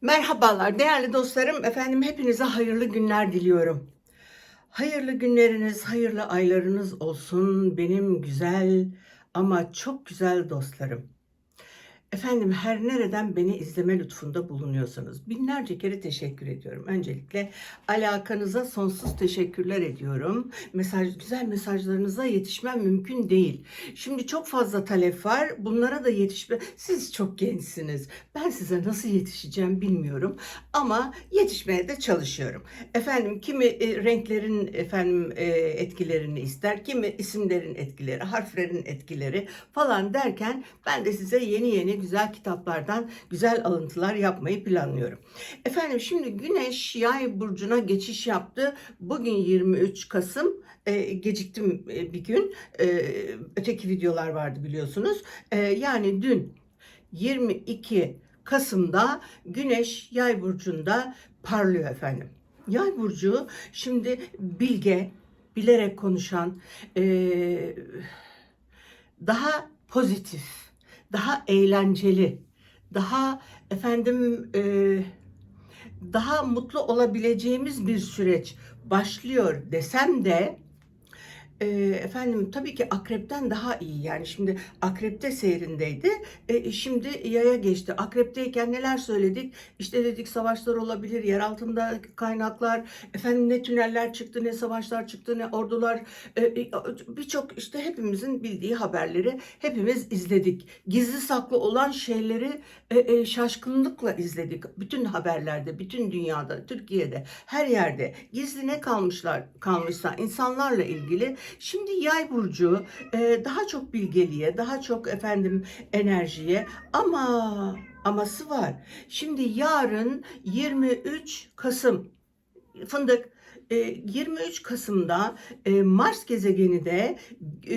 Merhabalar değerli dostlarım. Efendim hepinize hayırlı günler diliyorum. Hayırlı günleriniz, hayırlı aylarınız olsun benim güzel ama çok güzel dostlarım. Efendim her nereden beni izleme lütfunda bulunuyorsanız binlerce kere teşekkür ediyorum. Öncelikle alakanıza sonsuz teşekkürler ediyorum. Mesaj güzel mesajlarınıza yetişmem mümkün değil. Şimdi çok fazla talep var. Bunlara da yetişme. Siz çok gençsiniz. Ben size nasıl yetişeceğim bilmiyorum ama yetişmeye de çalışıyorum. Efendim kimi e, renklerin efendim e, etkilerini ister, kimi isimlerin etkileri, harflerin etkileri falan derken ben de size yeni yeni güzel kitaplardan güzel alıntılar yapmayı planlıyorum. Efendim şimdi Güneş Yay burcuna geçiş yaptı. Bugün 23 Kasım. E, geciktim e, bir gün. E, öteki videolar vardı biliyorsunuz. E, yani dün 22 Kasım'da Güneş Yay burcunda parlıyor efendim. Yay burcu şimdi bilge, bilerek konuşan, e, daha pozitif, daha eğlenceli, daha efendim e, daha mutlu olabileceğimiz bir süreç başlıyor desem de e, efendim tabii ki akrepten daha iyi. Yani şimdi akrepte seyrindeydi. E, şimdi yaya geçti. Akrepteyken neler söyledik? İşte dedik savaşlar olabilir yer altında kaynaklar efendim ne tüneller çıktı ne savaşlar çıktı ne ordular. E, birçok işte hepimizin bildiği haberleri hepimiz izledik. Gizli saklı olan şeyleri e, e, şaşkınlıkla izledik. Bütün haberlerde bütün dünyada Türkiye'de her yerde gizli ne kalmışlar kalmışsa insanlarla ilgili Şimdi yay burcu e, daha çok bilgeliğe, daha çok efendim enerjiye ama aması var. Şimdi yarın 23 Kasım fındık e, 23 Kasım'da e, Mars gezegeni de e,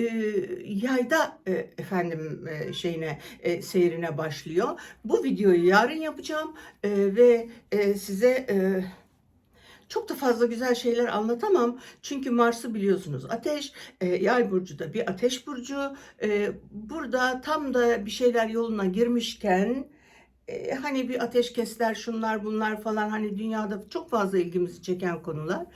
yayda e, efendim e, şeyine e, seyrine başlıyor. Bu videoyu yarın yapacağım e, ve e, size e, çok da fazla güzel şeyler anlatamam. Çünkü Mars'ı biliyorsunuz ateş, e, yay burcu da bir ateş burcu. E, burada tam da bir şeyler yoluna girmişken e, hani bir ateşkesler şunlar bunlar falan hani dünyada çok fazla ilgimizi çeken konular.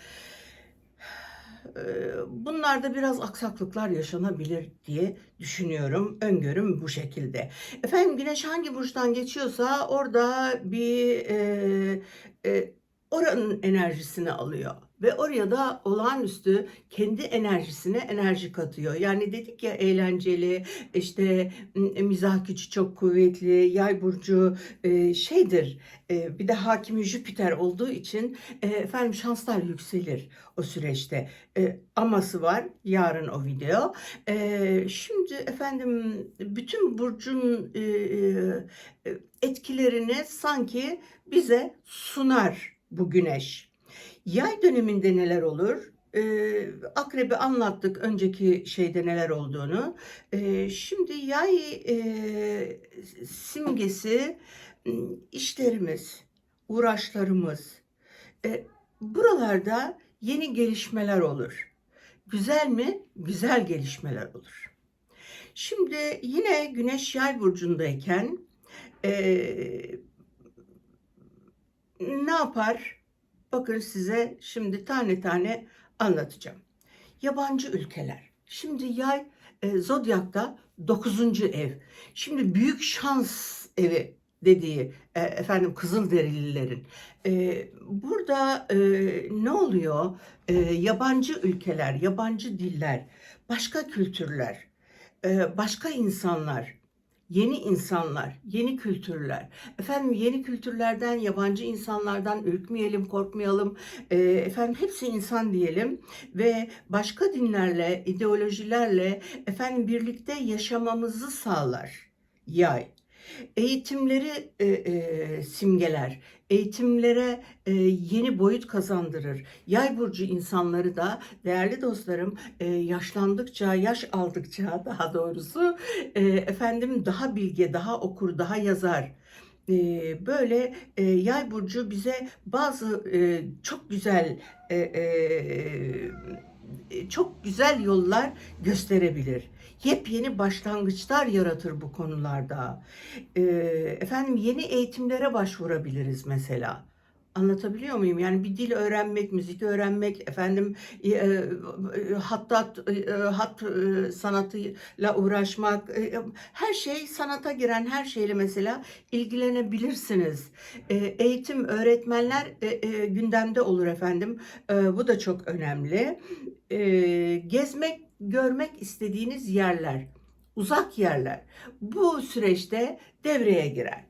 E, Bunlarda biraz aksaklıklar yaşanabilir diye düşünüyorum. Öngörüm bu şekilde. Efendim Güneş hangi burçtan geçiyorsa orada bir e, e, oranın enerjisini alıyor ve oraya da olağanüstü kendi enerjisine enerji katıyor. Yani dedik ya eğlenceli, işte mizah gücü çok kuvvetli, yay burcu e, şeydir. E, bir de hakimi Jüpiter olduğu için e, efendim şanslar yükselir o süreçte. E, aması var yarın o video. E, şimdi efendim bütün burcun e, e, etkilerini sanki bize sunar bu güneş. Yay döneminde neler olur? Ee, akrebi anlattık önceki şeyde neler olduğunu. Ee, şimdi yay e, simgesi işlerimiz, uğraşlarımız. E, buralarda yeni gelişmeler olur. Güzel mi? Güzel gelişmeler olur. Şimdi yine Güneş Yay burcundayken e, yapar? Bakın size şimdi tane tane anlatacağım. Yabancı ülkeler. Şimdi yay e, zodyakta 9. ev. Şimdi büyük şans evi dediği e, efendim Kızılderililerin. E, burada e, ne oluyor? E, yabancı ülkeler, yabancı diller, başka kültürler, e, başka insanlar yeni insanlar, yeni kültürler. Efendim yeni kültürlerden, yabancı insanlardan ürkmeyelim, korkmayalım. E, efendim hepsi insan diyelim ve başka dinlerle, ideolojilerle efendim birlikte yaşamamızı sağlar. Yay. Eğitimleri e, e, simgeler, eğitimlere e, yeni boyut kazandırır. Yay burcu insanları da değerli dostlarım e, yaşlandıkça, yaş aldıkça daha doğrusu e, efendim daha bilge, daha okur, daha yazar. E, böyle e, yay burcu bize bazı e, çok güzel çok güzel yollar gösterebilir. Yepyeni başlangıçlar yaratır bu konularda. E, efendim yeni eğitimlere başvurabiliriz mesela. Anlatabiliyor muyum? Yani bir dil öğrenmek, müzik öğrenmek, efendim e, e, hattat e, hat e, sanatıyla uğraşmak, e, her şey sanata giren her şeyle mesela ilgilenebilirsiniz. E, eğitim, öğretmenler e, e, gündemde olur efendim. E, bu da çok önemli. Gezmek, görmek istediğiniz yerler, uzak yerler bu süreçte devreye girer.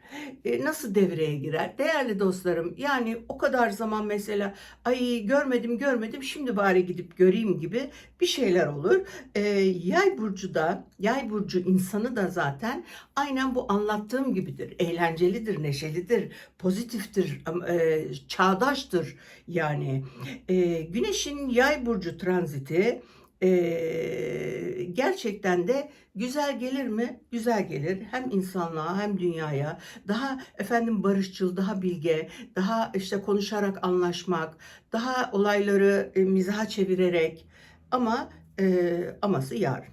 E, nasıl devreye girer? Değerli dostlarım yani o kadar zaman mesela ay görmedim görmedim şimdi bari gidip göreyim gibi bir şeyler olur. E, yay burcu da yay burcu insanı da zaten aynen bu anlattığım gibidir. Eğlencelidir, neşelidir, pozitiftir, e, çağdaştır yani. E, güneşin yay burcu transiti e, gerçekten de güzel gelir mi? Güzel gelir. Hem insanlığa hem dünyaya daha efendim barışçıl, daha bilge, daha işte konuşarak anlaşmak, daha olayları e, mizaha çevirerek ama e, aması yar.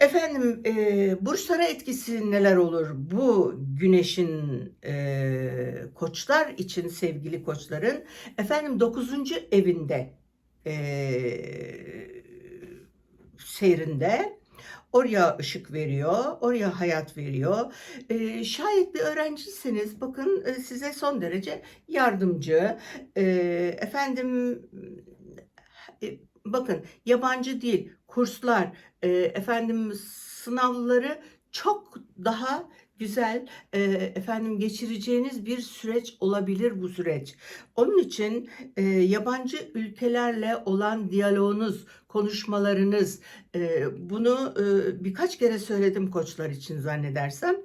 Efendim e, burçlara etkisi neler olur? Bu güneşin e, koçlar için sevgili koçların efendim 9. evinde e, seyrinde oraya ışık veriyor, oraya hayat veriyor. E, şayet bir öğrencisiniz, bakın e, size son derece yardımcı. E, efendim, e, bakın yabancı dil, kurslar, e, efendim sınavları çok daha güzel e, efendim geçireceğiniz bir süreç olabilir bu süreç. Onun için e, yabancı ülkelerle olan diyaloğunuz, konuşmalarınız e, bunu e, birkaç kere söyledim koçlar için zannedersem.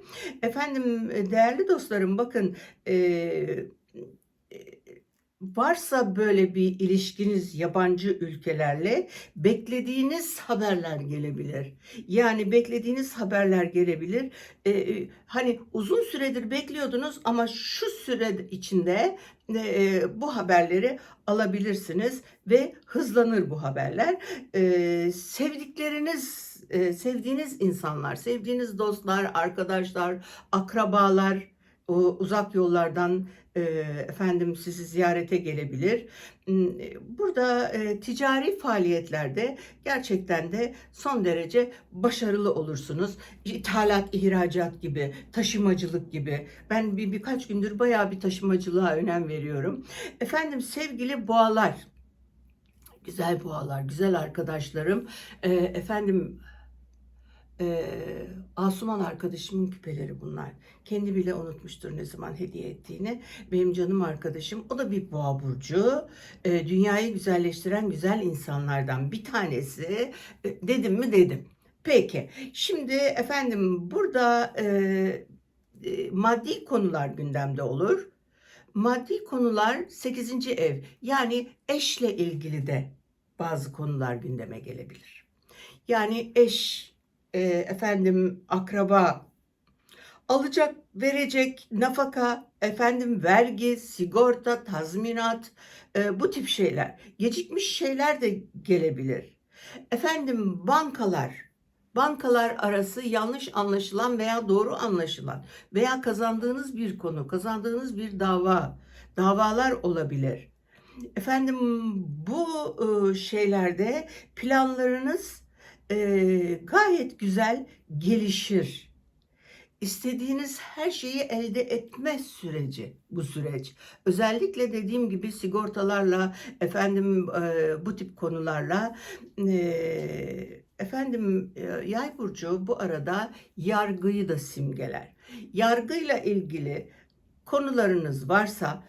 Efendim e, değerli dostlarım bakın e, varsa böyle bir ilişkiniz yabancı ülkelerle beklediğiniz haberler gelebilir. Yani beklediğiniz haberler gelebilir. Ee, hani uzun süredir bekliyordunuz ama şu süre içinde e, bu haberleri alabilirsiniz ve hızlanır bu haberler. E, sevdikleriniz, e, sevdiğiniz insanlar, sevdiğiniz dostlar, arkadaşlar, akrabalar, uzak yollardan e, efendim sizi ziyarete gelebilir. Burada e, ticari faaliyetlerde gerçekten de son derece başarılı olursunuz. İthalat, ihracat gibi, taşımacılık gibi. Ben bir birkaç gündür bayağı bir taşımacılığa önem veriyorum. Efendim sevgili boğalar, güzel boğalar, güzel arkadaşlarım. E, efendim Asuman arkadaşımın küpeleri bunlar. Kendi bile unutmuştur ne zaman hediye ettiğini. Benim canım arkadaşım. O da bir boğa burcu. Dünyayı güzelleştiren güzel insanlardan bir tanesi. Dedim mi dedim. Peki. Şimdi efendim burada maddi konular gündemde olur. Maddi konular 8. ev yani eşle ilgili de bazı konular gündeme gelebilir. Yani eş e, efendim akraba alacak verecek nafaka efendim vergi sigorta tazminat e, bu tip şeyler. Gecikmiş şeyler de gelebilir. Efendim bankalar bankalar arası yanlış anlaşılan veya doğru anlaşılan veya kazandığınız bir konu kazandığınız bir dava davalar olabilir. Efendim bu e, şeylerde planlarınız e, gayet güzel gelişir. İstediğiniz her şeyi elde etme süreci bu süreç. Özellikle dediğim gibi sigortalarla, efendim e, bu tip konularla e, efendim e, Yay burcu bu arada yargıyı da simgeler. Yargıyla ilgili konularınız varsa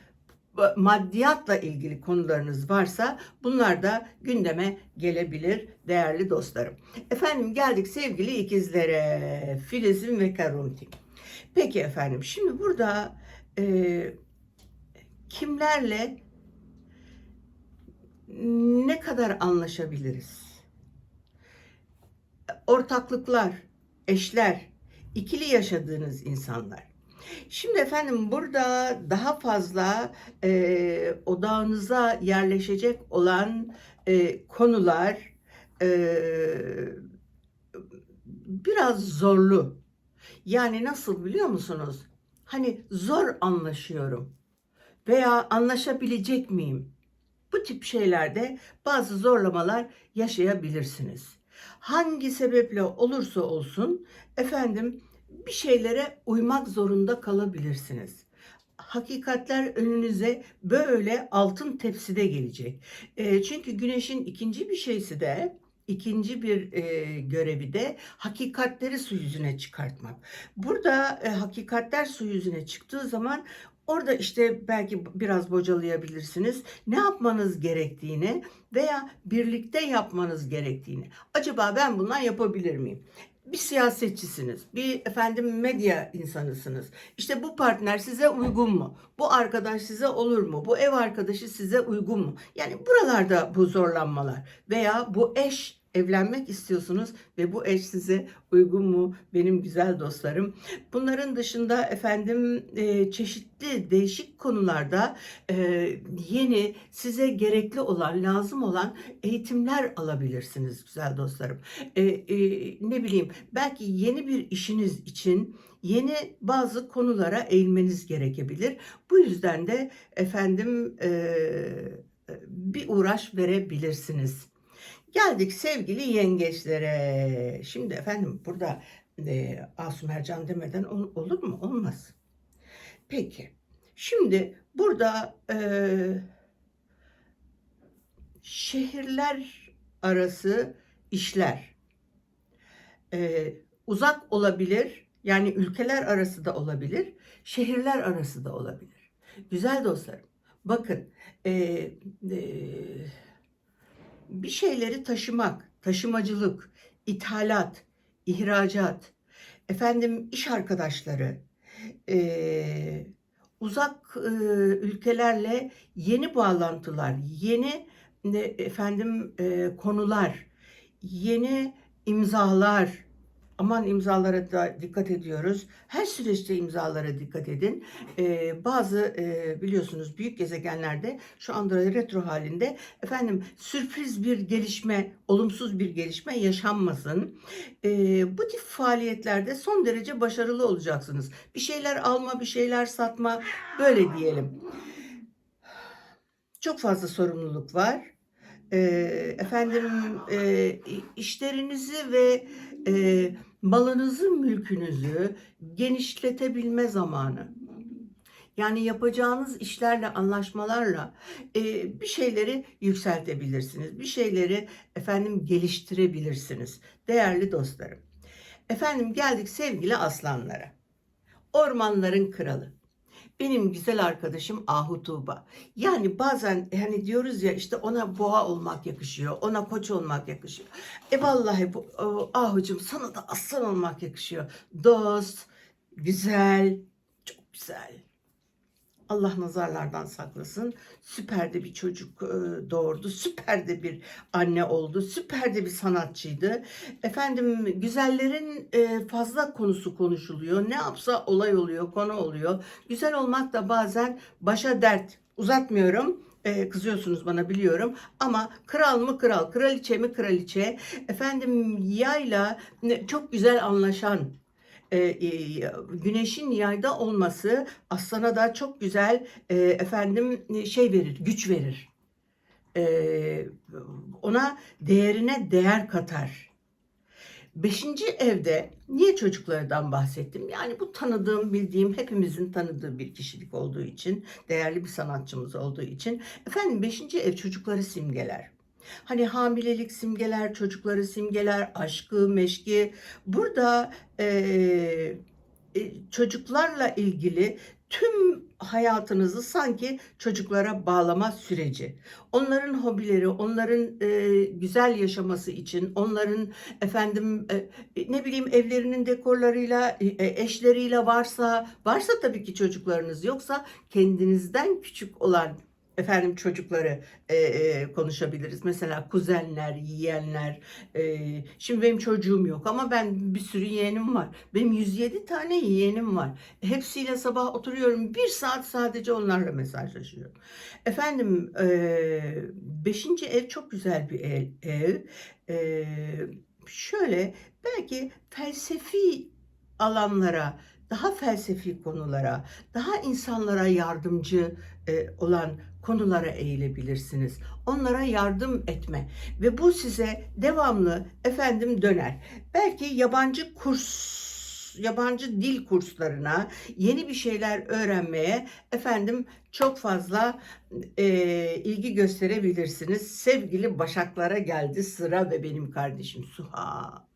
maddiyatla ilgili konularınız varsa bunlar da gündeme gelebilir değerli dostlarım. Efendim geldik sevgili ikizlere Filiz'in ve Karunti. Peki efendim şimdi burada e, kimlerle ne kadar anlaşabiliriz? Ortaklıklar, eşler, ikili yaşadığınız insanlar. Şimdi efendim burada daha fazla e, odağınıza yerleşecek olan e, konular e, biraz zorlu. Yani nasıl biliyor musunuz? Hani zor anlaşıyorum veya anlaşabilecek miyim? Bu tip şeylerde bazı zorlamalar yaşayabilirsiniz. Hangi sebeple olursa olsun efendim bir şeylere uymak zorunda kalabilirsiniz. Hakikatler önünüze böyle altın tepside gelecek. E, çünkü güneşin ikinci bir şeysi de ikinci bir e, görevi de hakikatleri su yüzüne çıkartmak. Burada e, hakikatler su yüzüne çıktığı zaman orada işte belki biraz bocalayabilirsiniz. Ne yapmanız gerektiğini veya birlikte yapmanız gerektiğini. Acaba ben bundan yapabilir miyim? Bir siyasetçisiniz, bir efendim medya insanısınız. İşte bu partner size uygun mu? Bu arkadaş size olur mu? Bu ev arkadaşı size uygun mu? Yani buralarda bu zorlanmalar veya bu eş evlenmek istiyorsunuz ve bu eş size uygun mu benim güzel dostlarım? Bunların dışında efendim e, çeşitli değişik konularda e, yeni size gerekli olan, lazım olan eğitimler alabilirsiniz güzel dostlarım. E, e, ne bileyim belki yeni bir işiniz için yeni bazı konulara eğilmeniz gerekebilir. Bu yüzden de efendim e, bir uğraş verebilirsiniz. Geldik sevgili yengeçlere. Şimdi efendim burada e, Asu Mercan demeden ol- olur mu? Olmaz. Peki. Şimdi burada e, şehirler arası işler e, uzak olabilir. Yani ülkeler arası da olabilir. Şehirler arası da olabilir. Güzel dostlarım. Bakın e, e, bir şeyleri taşımak, taşımacılık, ithalat, ihracat, efendim iş arkadaşları, e, uzak e, ülkelerle yeni bağlantılar, yeni e, efendim e, konular, yeni imzalar, aman imzalara da dikkat ediyoruz. Her süreçte imzalara dikkat edin. Ee, bazı e, biliyorsunuz büyük gezegenlerde şu anda retro halinde efendim sürpriz bir gelişme, olumsuz bir gelişme yaşanmasın. Ee, bu tip faaliyetlerde son derece başarılı olacaksınız. Bir şeyler alma, bir şeyler satma böyle diyelim. Çok fazla sorumluluk var. Ee, efendim e, işlerinizi ve e, malınızı, mülkünüzü genişletebilme zamanı. Yani yapacağınız işlerle, anlaşmalarla e, bir şeyleri yükseltebilirsiniz. Bir şeyleri efendim geliştirebilirsiniz. Değerli dostlarım. Efendim geldik sevgili aslanlara. Ormanların kralı. Benim güzel arkadaşım Ahu Tuğba. Yani bazen hani diyoruz ya işte ona boğa olmak yakışıyor, ona koç olmak yakışıyor. E vallahi bu Ahucum sana da aslan olmak yakışıyor. Dost, güzel, çok güzel. Allah nazarlardan saklasın. Süper de bir çocuk e, doğurdu. Süper de bir anne oldu. Süper de bir sanatçıydı. Efendim güzellerin e, fazla konusu konuşuluyor. Ne yapsa olay oluyor, konu oluyor. Güzel olmak da bazen başa dert. Uzatmıyorum. E, kızıyorsunuz bana biliyorum ama kral mı kral, kraliçe mi kraliçe, efendim yayla çok güzel anlaşan e, e, güneşin yayda olması aslana da çok güzel e, efendim şey verir, güç verir. Ona değerine değer katar. Beşinci evde niye çocuklardan bahsettim? Yani bu tanıdığım, bildiğim, hepimizin tanıdığı bir kişilik olduğu için, değerli bir sanatçımız olduğu için. Efendim beşinci ev çocukları simgeler. Hani hamilelik simgeler, çocukları simgeler, aşkı, meşki. Burada eee, e, çocuklarla ilgili tüm hayatınızı sanki çocuklara bağlama süreci. Onların hobileri, onların e, güzel yaşaması için, onların efendim e, ne bileyim evlerinin dekorlarıyla, e, eşleriyle varsa, varsa tabii ki çocuklarınız yoksa kendinizden küçük olan efendim çocukları e, e, konuşabiliriz. Mesela kuzenler, yeğenler. E, şimdi benim çocuğum yok ama ben bir sürü yeğenim var. Benim 107 tane yeğenim var. Hepsiyle sabah oturuyorum. Bir saat sadece onlarla mesajlaşıyorum. Efendim e, beşinci ev çok güzel bir ev. ev. E, şöyle belki felsefi alanlara, daha felsefi konulara, daha insanlara yardımcı e, olan konulara eğilebilirsiniz. Onlara yardım etme ve bu size devamlı efendim döner. Belki yabancı kurs yabancı dil kurslarına yeni bir şeyler öğrenmeye efendim çok fazla e, ilgi gösterebilirsiniz. Sevgili Başaklara geldi sıra ve benim kardeşim Suha.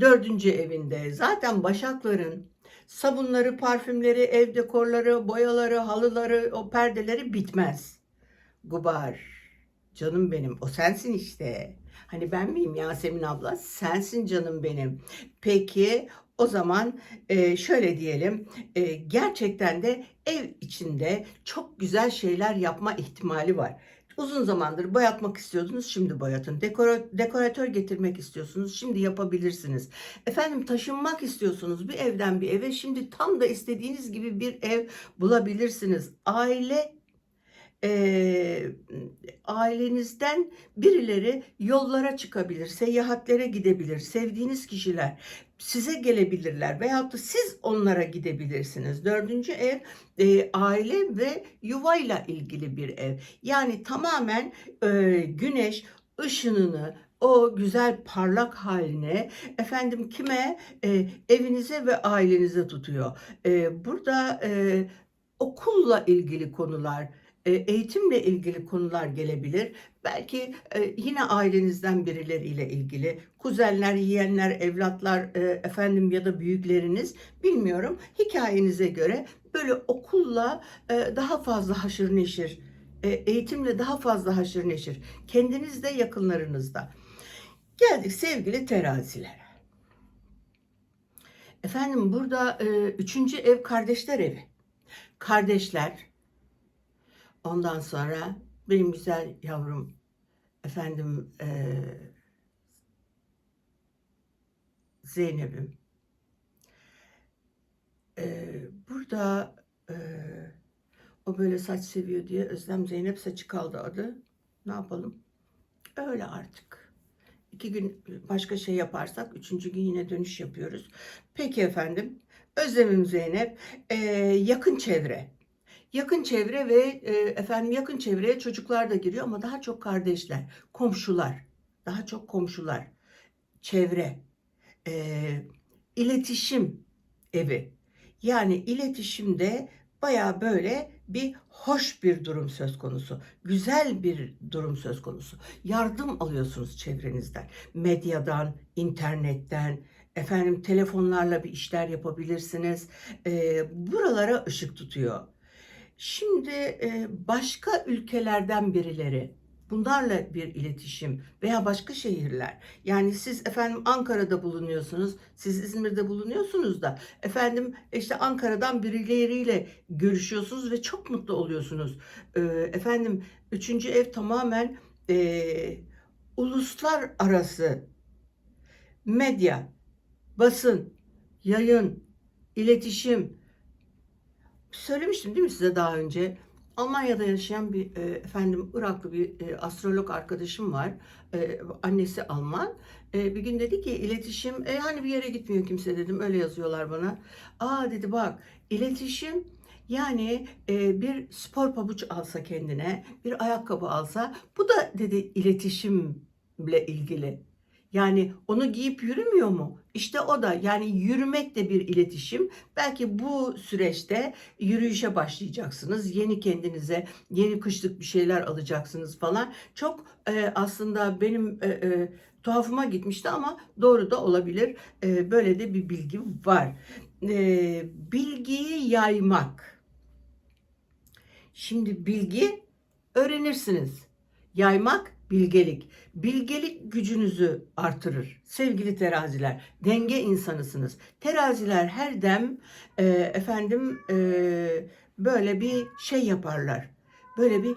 Dördüncü evinde zaten Başakların sabunları, parfümleri, ev dekorları, boyaları, halıları, o perdeleri bitmez. Gubar, canım benim, o sensin işte. Hani ben miyim Yasemin abla? Sensin canım benim. Peki o zaman e, şöyle diyelim, e, gerçekten de ev içinde çok güzel şeyler yapma ihtimali var. Uzun zamandır boyatmak istiyordunuz, şimdi boyatın. Dekora, dekoratör getirmek istiyorsunuz, şimdi yapabilirsiniz. Efendim taşınmak istiyorsunuz bir evden bir eve, şimdi tam da istediğiniz gibi bir ev bulabilirsiniz. Aile e, ailenizden birileri yollara çıkabilir, seyahatlere gidebilir, sevdiğiniz kişiler size gelebilirler veyahut da siz onlara gidebilirsiniz. Dördüncü ev e, aile ve yuvayla ilgili bir ev. Yani tamamen e, güneş ışınını o güzel parlak haline efendim kime e, evinize ve ailenize tutuyor. E, burada e, okulla ilgili konular, eğitimle ilgili konular gelebilir. Belki e, yine ailenizden birileriyle ilgili kuzenler, yeğenler, evlatlar e, efendim ya da büyükleriniz bilmiyorum. Hikayenize göre böyle okulla daha fazla haşır neşir, eğitimle daha fazla haşır neşir. Kendiniz de yakınlarınızda. Geldik sevgili terazilere. Efendim burada üçüncü ev kardeşler evi. Kardeşler, Ondan sonra benim güzel yavrum efendim e, Zeynep'im e, burada e, o böyle saç seviyor diye Özlem Zeynep saçı kaldı adı. Ne yapalım? Öyle artık. İki gün başka şey yaparsak üçüncü gün yine dönüş yapıyoruz. Peki efendim. Özlemim Zeynep. E, yakın çevre. Yakın çevre ve e, efendim yakın çevreye çocuklar da giriyor ama daha çok kardeşler, komşular, daha çok komşular, çevre, e, iletişim evi. Yani iletişimde baya böyle bir hoş bir durum söz konusu. Güzel bir durum söz konusu. Yardım alıyorsunuz çevrenizden. Medyadan, internetten, efendim telefonlarla bir işler yapabilirsiniz. E, buralara ışık tutuyor. Şimdi e, başka ülkelerden birileri bunlarla bir iletişim veya başka şehirler. Yani siz efendim Ankara'da bulunuyorsunuz, siz İzmir'de bulunuyorsunuz da efendim işte Ankara'dan birileriyle görüşüyorsunuz ve çok mutlu oluyorsunuz. E, efendim üçüncü ev tamamen e, uluslar arası medya, basın, yayın, iletişim, söylemiştim değil mi size daha önce? Almanya'da yaşayan bir e, efendim Iraklı bir e, astrolog arkadaşım var. E, annesi Alman. E, bir gün dedi ki iletişim e, hani bir yere gitmiyor kimse dedim. Öyle yazıyorlar bana. Aa dedi bak iletişim yani e, bir spor pabuç alsa kendine, bir ayakkabı alsa bu da dedi iletişimle ilgili. Yani onu giyip yürümüyor mu? İşte o da yani yürümek de bir iletişim. Belki bu süreçte yürüyüşe başlayacaksınız. Yeni kendinize yeni kışlık bir şeyler alacaksınız falan. Çok e, aslında benim e, e, tuhafıma gitmişti ama doğru da olabilir. E, böyle de bir bilgi var. E, bilgiyi yaymak. Şimdi bilgi öğrenirsiniz. Yaymak bilgelik. Bilgelik gücünüzü artırır. Sevgili teraziler, denge insanısınız. Teraziler her dem e, efendim e, böyle bir şey yaparlar. böyle bir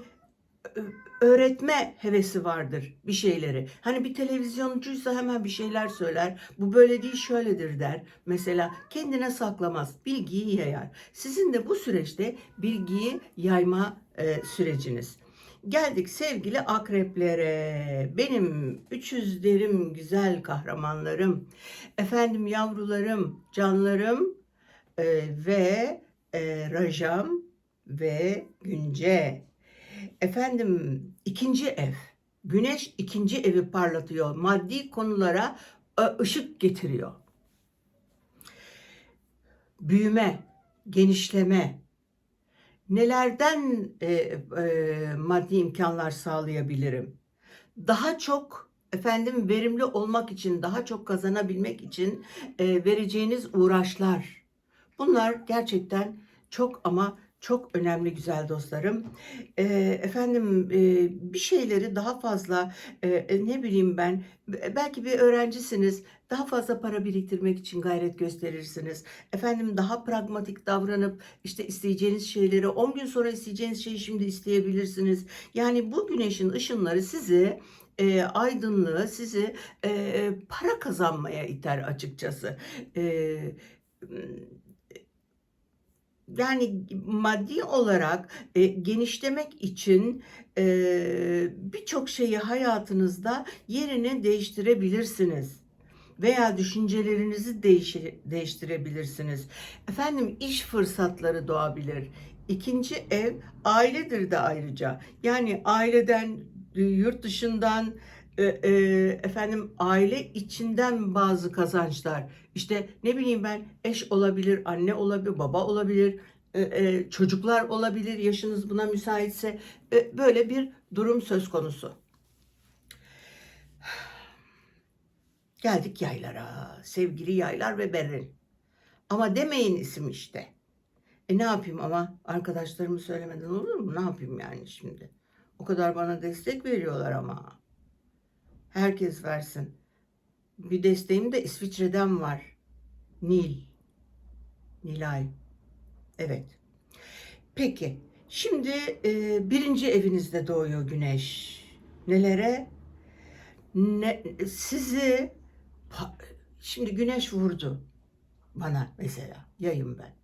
ö- öğretme hevesi vardır bir şeyleri. Hani bir televizyoncuysa hemen bir şeyler söyler. Bu böyle değil şöyledir der. Mesela kendine saklamaz. Bilgiyi yayar. Sizin de bu süreçte bilgiyi yayma e, süreciniz. Geldik sevgili akreplere. Benim 300 derim güzel kahramanlarım. Efendim yavrularım, canlarım e, ve e, Rajam ve Günce. Efendim ikinci ev. Güneş ikinci evi parlatıyor. Maddi konulara e, ışık getiriyor. Büyüme, genişleme, nelerden e, e, maddi imkanlar sağlayabilirim? Daha çok efendim verimli olmak için, daha çok kazanabilmek için e, vereceğiniz uğraşlar. Bunlar gerçekten çok ama çok önemli güzel dostlarım. E, efendim e, bir şeyleri daha fazla e, e, ne bileyim ben belki bir öğrencisiniz daha fazla para biriktirmek için gayret gösterirsiniz. Efendim daha pragmatik davranıp işte isteyeceğiniz şeyleri 10 gün sonra isteyeceğiniz şeyi şimdi isteyebilirsiniz. Yani bu güneşin ışınları sizi e, aydınlığı sizi e, para kazanmaya iter açıkçası. E, yani maddi olarak e, genişlemek için e, birçok şeyi hayatınızda yerini değiştirebilirsiniz veya düşüncelerinizi değişir, değiştirebilirsiniz. Efendim iş fırsatları doğabilir. İkinci ev ailedir de ayrıca. Yani aileden, e, yurt dışından, e, e, efendim aile içinden bazı kazançlar. İşte ne bileyim ben eş olabilir, anne olabilir, baba olabilir, e, e, çocuklar olabilir. Yaşınız buna müsaitse e, böyle bir durum söz konusu. Geldik yaylara. Sevgili yaylar ve Berrin. Ama demeyin isim işte. E ne yapayım ama arkadaşlarımı söylemeden olur mu? Ne yapayım yani şimdi? O kadar bana destek veriyorlar ama. Herkes versin. Bir desteğim de İsviçre'den var. Nil. Nilay. Evet. Peki. Şimdi e, birinci evinizde doğuyor güneş. Nelere? Ne, sizi şimdi güneş vurdu bana mesela yayım ben.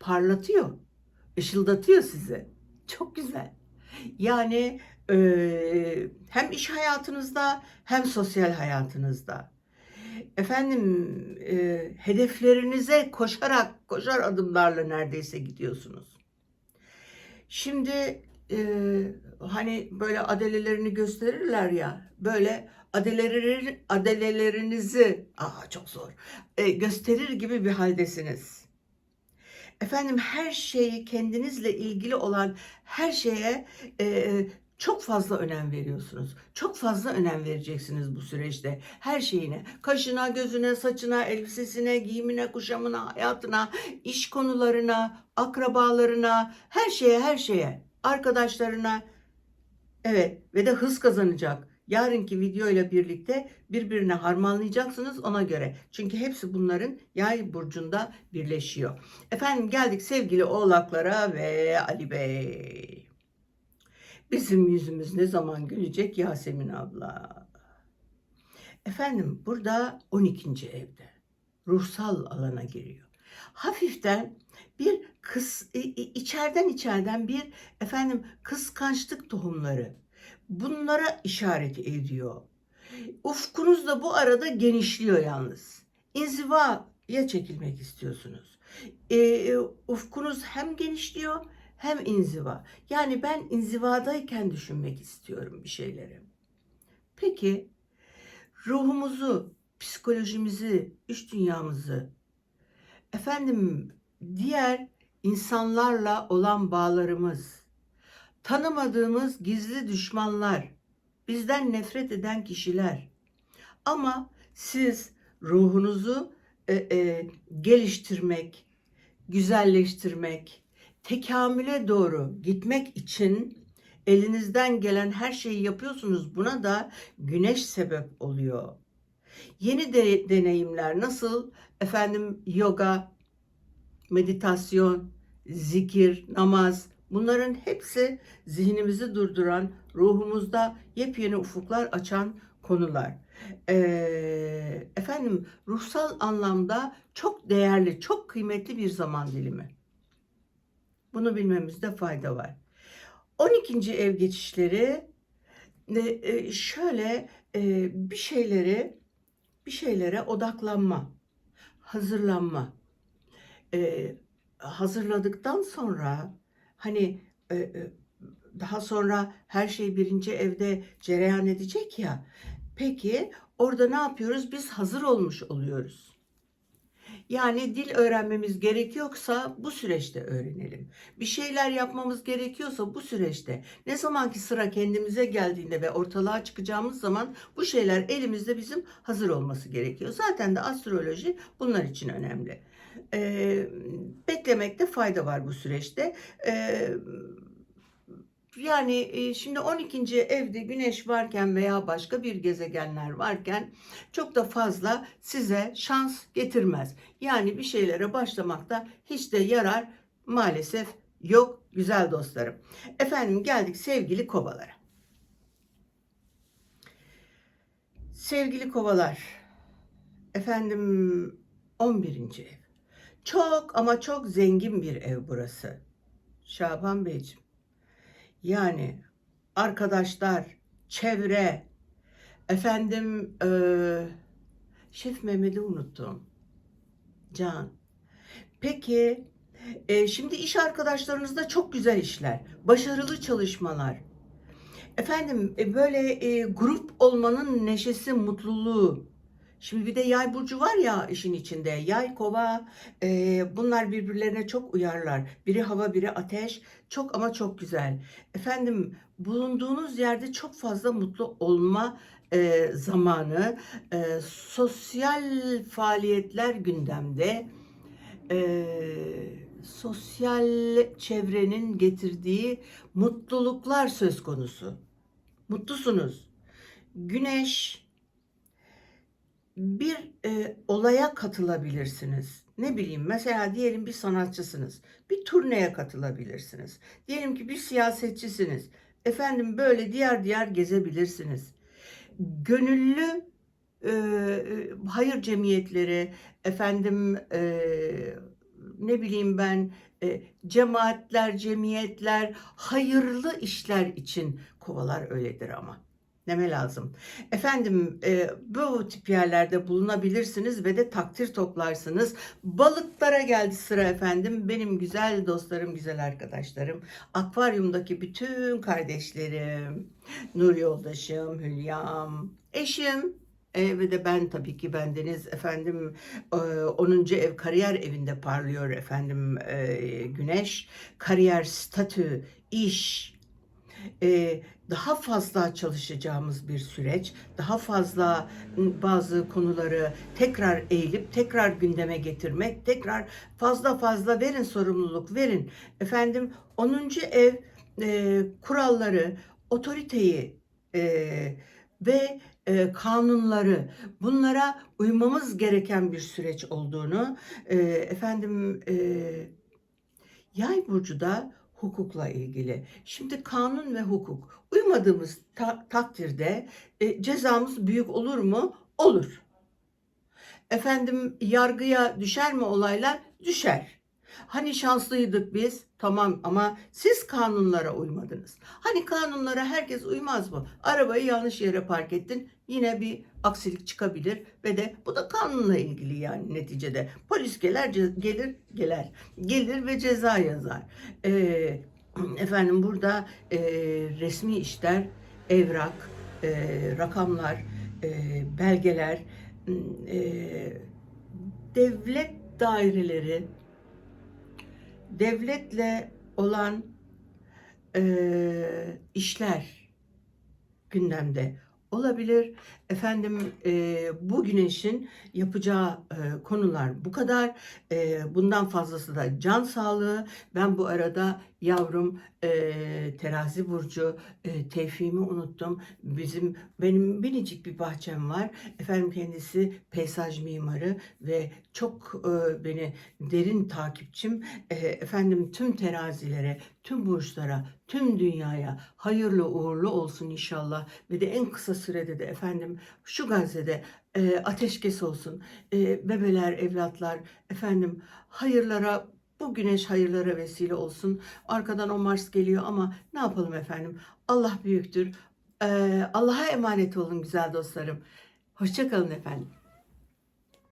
Parlatıyor. ışıldatıyor sizi. Çok güzel. Yani hem iş hayatınızda hem sosyal hayatınızda. Efendim e, hedeflerinize koşarak koşar adımlarla neredeyse gidiyorsunuz. Şimdi e, hani böyle adelelerini gösterirler ya böyle adeleleri, adelelerinizi aa çok zor e, gösterir gibi bir haldesiniz. Efendim her şeyi kendinizle ilgili olan her şeye e, çok fazla önem veriyorsunuz. Çok fazla önem vereceksiniz bu süreçte. Her şeyine, kaşına, gözüne, saçına, elbisesine, giyimine, kuşamına, hayatına, iş konularına, akrabalarına, her şeye, her şeye, arkadaşlarına. Evet ve de hız kazanacak. Yarınki video ile birlikte birbirine harmanlayacaksınız ona göre. Çünkü hepsi bunların yay burcunda birleşiyor. Efendim geldik sevgili oğlaklara ve Ali Bey. Bizim yüzümüz ne zaman gülecek Yasemin abla? Efendim burada 12. evde ruhsal alana giriyor. Hafiften bir kıs içeriden içeriden bir efendim kıskançlık tohumları bunlara işaret ediyor. Ufkunuz da bu arada genişliyor yalnız. İnzivaya çekilmek istiyorsunuz. Ee, ufkunuz hem genişliyor hem inziva. Yani ben inzivadayken düşünmek istiyorum bir şeyleri. Peki ruhumuzu, psikolojimizi, iç dünyamızı, efendim diğer insanlarla olan bağlarımız, tanımadığımız gizli düşmanlar, bizden nefret eden kişiler. Ama siz ruhunuzu e, e, geliştirmek, güzelleştirmek, tekamüle doğru gitmek için elinizden gelen her şeyi yapıyorsunuz. Buna da güneş sebep oluyor. Yeni de, deneyimler nasıl? Efendim yoga, meditasyon, zikir, namaz, Bunların hepsi zihnimizi durduran, ruhumuzda yepyeni ufuklar açan konular. Ee, efendim ruhsal anlamda çok değerli, çok kıymetli bir zaman dilimi. Bunu bilmemizde fayda var. 12. ev geçişleri e, şöyle e, bir şeyleri bir şeylere odaklanma, hazırlanma. E, hazırladıktan sonra hani daha sonra her şey birinci evde cereyan edecek ya. Peki orada ne yapıyoruz? Biz hazır olmuş oluyoruz. Yani dil öğrenmemiz gerekiyorsa bu süreçte öğrenelim. Bir şeyler yapmamız gerekiyorsa bu süreçte. Ne zamanki sıra kendimize geldiğinde ve ortalığa çıkacağımız zaman bu şeyler elimizde bizim hazır olması gerekiyor. Zaten de astroloji bunlar için önemli. Ee, beklemekte fayda var bu süreçte. Ee, yani e, şimdi 12. evde güneş varken veya başka bir gezegenler varken çok da fazla size şans getirmez. Yani bir şeylere başlamakta hiç de yarar maalesef yok güzel dostlarım. Efendim geldik sevgili kovalara. Sevgili kovalar. Efendim 11. ev. Çok ama çok zengin bir ev burası. Şaban Beyciğim. Yani arkadaşlar, çevre, efendim e, Şef Mehmet'i unuttum. Can. Peki e, şimdi iş arkadaşlarınızda çok güzel işler, başarılı çalışmalar. Efendim e, böyle e, grup olmanın neşesi, mutluluğu. Şimdi bir de yay burcu var ya işin içinde. Yay, kova e, bunlar birbirlerine çok uyarlar. Biri hava, biri ateş. Çok ama çok güzel. Efendim bulunduğunuz yerde çok fazla mutlu olma e, zamanı. E, sosyal faaliyetler gündemde. E, sosyal çevrenin getirdiği mutluluklar söz konusu. Mutlusunuz. Güneş bir e, olaya katılabilirsiniz. Ne bileyim mesela diyelim bir sanatçısınız. Bir turneye katılabilirsiniz. Diyelim ki bir siyasetçisiniz. Efendim böyle diğer diğer gezebilirsiniz. Gönüllü e, e, hayır cemiyetleri, efendim e, ne bileyim ben e, cemaatler, cemiyetler, hayırlı işler için kovalar öyledir ama. Neme lazım. Efendim e, bu tip yerlerde bulunabilirsiniz ve de takdir toplarsınız. Balıklara geldi sıra efendim. Benim güzel dostlarım, güzel arkadaşlarım. Akvaryumdaki bütün kardeşlerim. Nur yoldaşım, Hülyam, eşim, e, ve de ben tabii ki bendeniz efendim e, 10. ev kariyer evinde parlıyor efendim e, güneş. Kariyer statü, iş, e, daha fazla çalışacağımız bir süreç, daha fazla bazı konuları tekrar eğilip tekrar gündeme getirmek, tekrar fazla fazla verin sorumluluk verin. Efendim 10. ev e, kuralları, otoriteyi e, ve e, kanunları bunlara uymamız gereken bir süreç olduğunu e, efendim e, yay burcu da hukukla ilgili. Şimdi kanun ve hukuk uymadığımız ta- takdirde e, cezamız büyük olur mu? Olur. Efendim yargıya düşer mi olaylar? Düşer. Hani şanslıydık biz? Tamam ama siz kanunlara uymadınız. Hani kanunlara herkes uymaz mı? Arabayı yanlış yere park ettin. Yine bir aksilik çıkabilir ve de bu da kanunla ilgili yani neticede. Polis gelir, gelir, gelir, gelir ve ceza yazar. Ee, efendim burada e, resmi işler, evrak, e, rakamlar, e, belgeler, e, devlet daireleri, devletle olan e, işler gündemde olabilir. Efendim e, bu güneşin yapacağı e, konular bu kadar. E, bundan fazlası da can sağlığı. Ben bu arada yavrum e, terazi burcu e, Tevfik'imi unuttum. Bizim benim minicik bir bahçem var. Efendim kendisi peyzaj mimarı ve çok e, beni derin takipçim. E, efendim tüm terazilere, tüm burçlara, tüm dünyaya hayırlı uğurlu olsun inşallah. Ve de en kısa sürede de efendim şu Gazze'de e, ateşkes olsun. E, bebeler, evlatlar efendim hayırlara bu güneş hayırlara vesile olsun. Arkadan o Mars geliyor ama ne yapalım efendim? Allah büyüktür. E, Allah'a emanet olun güzel dostlarım. Hoşçakalın efendim.